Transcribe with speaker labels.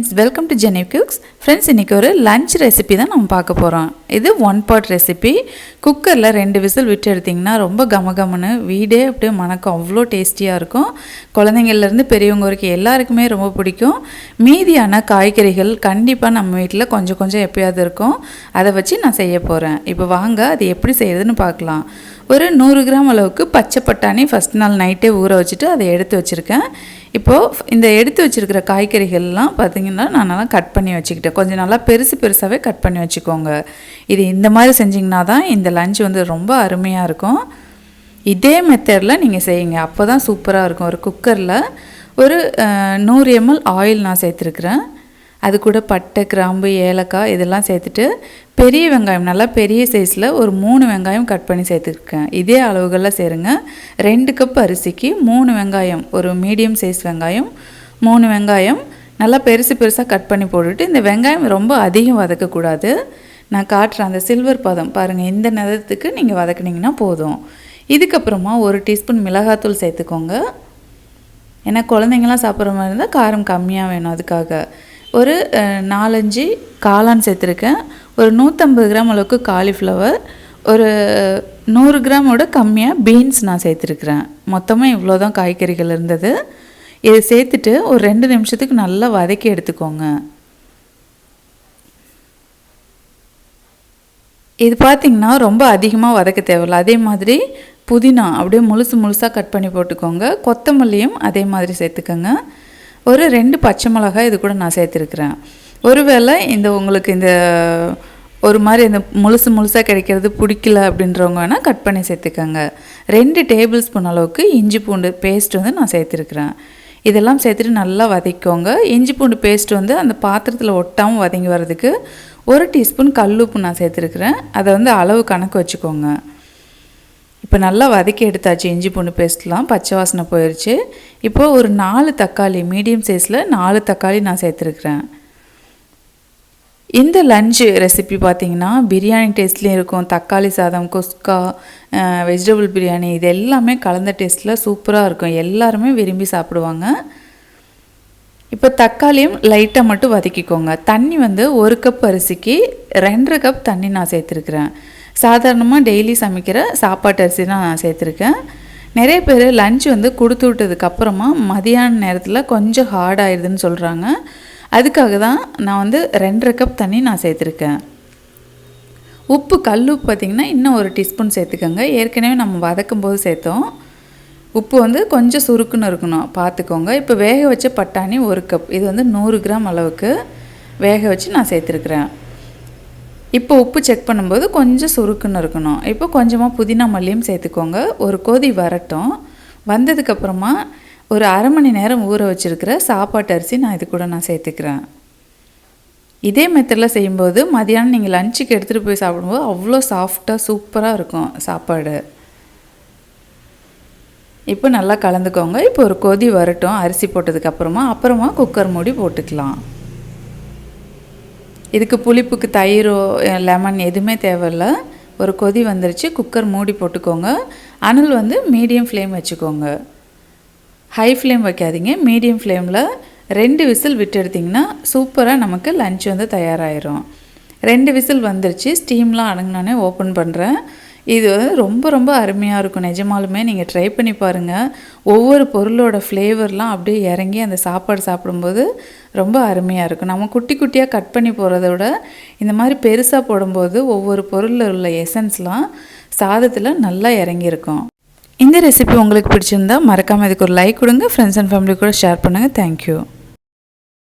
Speaker 1: Friends welcome to Jeni cooks friends இன்றைக்கி ஒரு lunch recipe தான் நம்ம பார்க்க போகிறோம் இது ஒன் பாட் ரெசிபி குக்கரில் ரெண்டு விசில் விட்டு எடுத்திங்கன்னா ரொம்ப கமகமனு வீடே அப்படியே மணக்கம். அவ்வளோ டேஸ்டியாக இருக்கும். குழந்தைங்கள்லேருந்து பெரியவங்க வரைக்கும் எல்லாருக்குமே ரொம்ப பிடிக்கும். மீதியான காய்கறிகள் கண்டிப்பாக நம்ம வீட்டில் கொஞ்சம் கொஞ்சம் எப்பயாவது இருக்கும். அதை வச்சு நான் செய்ய போகிறேன் இப்போ வாங்க அது எப்படி செய்கிறதுன்னு பார்க்கலாம். ஒரு நூறு கிராம் அளவுக்கு பச்சை பட்டாணி ஃபஸ்ட் நாள் நைட்டே ஊற வச்சுட்டு அதை எடுத்து வச்சுருக்கேன். இப்போது இந்த எடுத்து வச்சுருக்கிற காய்கறிகள்லாம் பார்த்திங்கன்னா நான் நல்லா கட் பண்ணி வச்சுக்கிட்டேன். கொஞ்சம் நல்லா பெருசு பெருசாகவே கட் பண்ணி வச்சுக்கோங்க. இது இந்த மாதிரி செஞ்சிங்கன்னா தான் இந்த லஞ்ச் வந்து ரொம்ப அருமையாக இருக்கும். இதே மெத்தடில் நீங்கள் செய்யுங்க. அப்போ தான் சூப்பராக இருக்கும். ஒரு குக்கரில் ஒரு நூறு எம்எல் ஆயில் நான் சேர்த்துருக்குறேன். அது கூட பட்டை கிராம்பு ஏலக்காய் இதெல்லாம் சேர்த்துட்டு பெரிய வெங்காயம் நல்லா பெரிய சைஸில் ஒரு மூணு வெங்காயம் கட் பண்ணி சேர்த்துருக்கேன். இதே அளவுகளில் சேருங்க. ரெண்டு கப் அரிசிக்கு மூணு வெங்காயம் ஒரு மீடியம் சைஸ் வெங்காயம் மூணு வெங்காயம் நல்லா பெருசு பெருசாக கட் பண்ணி போட்டுட்டு இந்த வெங்காயம் ரொம்ப அதிகம் வதக்கக்கூடாது. நான் காட்டுறேன் அந்த சில்வர் பதம் பாருங்கள் இந்த நிறத்துக்கு நீங்கள் வதக்குனீங்கன்னா போதும். இதுக்கப்புறமா ஒரு டீஸ்பூன் மிளகாத்தூள் சேர்த்துக்கோங்க. ஏன்னா குழந்தைங்களாம் சாப்பிட்ற மாதிரி இருந்தால் காரம் கம்மியாக வேணும் அதுக்காக. ஒரு நாலஞ்சு காளான் சேர்த்துருக்கேன். ஒரு நூற்றம்பது கிராம் அளவுக்கு காலிஃப்ளவர் ஒரு நூறு கிராமோட கம்மியாக பீன்ஸ் நான் சேர்த்துருக்குறேன். மொத்தமாக இவ்வளோ தான் காய்கறிகள் இருந்தது. இதை சேர்த்துட்டு ஒரு ரெண்டு நிமிஷத்துக்கு நல்லா வதக்கி எடுத்துக்கோங்க. இது பார்த்திங்கன்னா ரொம்ப அதிகமாக வதக்க தேவையில்ல. அதே மாதிரி புதினா அப்படியே முழுசு முழுசாக கட் பண்ணி போட்டுக்கோங்க. கொத்தமல்லியும் அதே மாதிரி சேர்த்துக்கோங்க. ஒரு ரெண்டு பச்சை மிளகாய் இது கூட நான் சேர்த்துருக்குறேன். ஒருவேளை இந்த உங்களுக்கு இந்த ஒரு மாதிரி இந்த முழுசு முழுசாக கிடைக்கிறது பிடிக்கல அப்படின்றவங்க வேணால் கட் பண்ணி சேர்த்துக்கோங்க. ரெண்டு டேபிள் ஸ்பூன் அளவுக்கு இஞ்சி பூண்டு பேஸ்ட் வந்து நான் சேர்த்துருக்குறேன். இதெல்லாம் சேர்த்துட்டு நல்லா வதக்கிக்கோங்க. இஞ்சி பூண்டு பேஸ்ட் வந்து அந்த பாத்திரத்தில் ஒட்டாமல் வதங்கி வர்றதுக்கு ஒரு டீஸ்பூன் உப்பு நான் சேர்த்துருக்குறேன். அதை வந்து அளவு கணக்கு வச்சுக்கோங்க. இப்போ நல்லா வதக்கி எடுத்தாச்சு இஞ்சி பூண்டு பேஸ்ட்லாம் பச்சை வாசனை போயிடுச்சு இப்போது ஒரு நாலு தக்காளி மீடியம் சைஸில் நாலு தக்காளி நான் சேர்த்துருக்குறேன். இந்த லஞ்சு ரெசிபி பார்த்திங்கன்னா பிரியாணி டேஸ்ட்லேயும் இருக்கும். தக்காளி சாதம் குஸ்கா வெஜிடபிள் பிரியாணி இது எல்லாமே கலந்த டேஸ்ட்டில் சூப்பராக இருக்கும். எல்லாருமே விரும்பி சாப்பிடுவாங்க. இப்போ தக்காளியும் லைட்டாக மட்டும் வதக்கிக்கோங்க. தண்ணி வந்து ஒரு கப் அரிசிக்கு ரெண்டரை கப் தண்ணி நான் சேர்த்துருக்குறேன். சாதாரணமாக டெய்லி சமைக்கிற சாப்பாட்டு அரிசி தான் நான் சேர்த்துருக்கேன். நிறைய பேர் லஞ்ச் வந்து கொடுத்து விட்டதுக்கப்புறமா மதியான நேரத்தில் கொஞ்சம் ஹார்ட் ஆயிடுதுன்னு சொல்கிறாங்க அதுக்காக தான் நான் வந்து ரெண்டரை கப் தண்ணி நான் சேர்த்துருக்கேன். உப்பு கல் உப்பு பார்த்திங்கன்னா இன்னும் ஒரு டீஸ்பூன் சேர்த்துக்கோங்க. ஏற்கனவே நம்ம வதக்கும் போது சேர்த்தோம். உப்பு வந்து கொஞ்சம் சுருக்குன்னு இருக்கணும். பார்த்துக்கோங்க. இப்போ வேக வச்ச பட்டாணி ஒரு கப் இது வந்து நூறு கிராம் அளவுக்கு வேக வச்சு நான் சேர்த்துருக்குறேன். இப்போ உப்பு செக் பண்ணும்போது கொஞ்சம் சுருக்குன்னு இருக்கணும். இப்போ கொஞ்சமாக புதினா மல்லியும் சேர்த்துக்கோங்க. ஒரு கொதி வரட்டும். வந்ததுக்கப்புறமா ஒரு அரை மணி நேரம் ஊற வச்சுருக்கிற சாப்பாட்டு அரிசி நான் இது கூட நான் சேர்த்துக்கிறேன். இதே மெத்தடில் செய்யும்போது மதியானம் நீங்கள் லஞ்சுக்கு எடுத்துகிட்டு போய் சாப்பிடும்போது அவ்வளோ சாஃப்டாக சூப்பராக இருக்கும் சாப்பாடு. இப்போ நல்லா கலந்துக்கோங்க. இப்போ ஒரு கொதி வரட்டும். அரிசி போட்டதுக்கப்புறமா அப்புறமா குக்கர் மூடி போட்டுக்கலாம். இதுக்கு புளிப்புக்கு தயிரோ லெமன் எதுவுமே தேவையில்ல. ஒரு கொதி வந்துருச்சு குக்கர் மூடி போட்டுக்கோங்க. அனல் வந்து மீடியம் ஃப்ளேம் வச்சுக்கோங்க. ஹை ஃப்ளேம் வைக்காதீங்க. மீடியம் ஃப்ளேமில் ரெண்டு விசில் விட்டு எடுத்திங்கன்னா சூப்பராக நமக்கு லஞ்ச் வந்து தயாராகிரும் ரெண்டு விசில் வந்துருச்சு ஸ்டீம்லாம் அடங்கினோடனே ஓப்பன் பண்ணுறேன் இது வந்து ரொம்ப ரொம்ப அருமையாக இருக்கும். நிஜமாலுமே நீங்கள் ட்ரை பண்ணி பாருங்கள் ஒவ்வொரு பொருளோட ஃப்ளேவர்லாம் அப்படியே இறங்கி அந்த சாப்பாடு சாப்பிடும்போது ரொம்ப அருமையாக இருக்கும். நம்ம குட்டி குட்டியாக கட் பண்ணி போகிறத விட இந்த மாதிரி பெருசாக போடும்போது ஒவ்வொரு பொருளில் உள்ள எசன்ஸ்லாம் சாதத்தில் நல்லா இறங்கியிருக்கும் இந்த ரெசிபி உங்களுக்கு பிடிச்சிருந்தா மறக்காமல் இதுக்கு ஒரு லைக் கொடுங்க. ஃப்ரெண்ட்ஸ் அண்ட் ஃபேமிலி கூட ஷேர் பண்ணுங்கள் தேங்க்யூ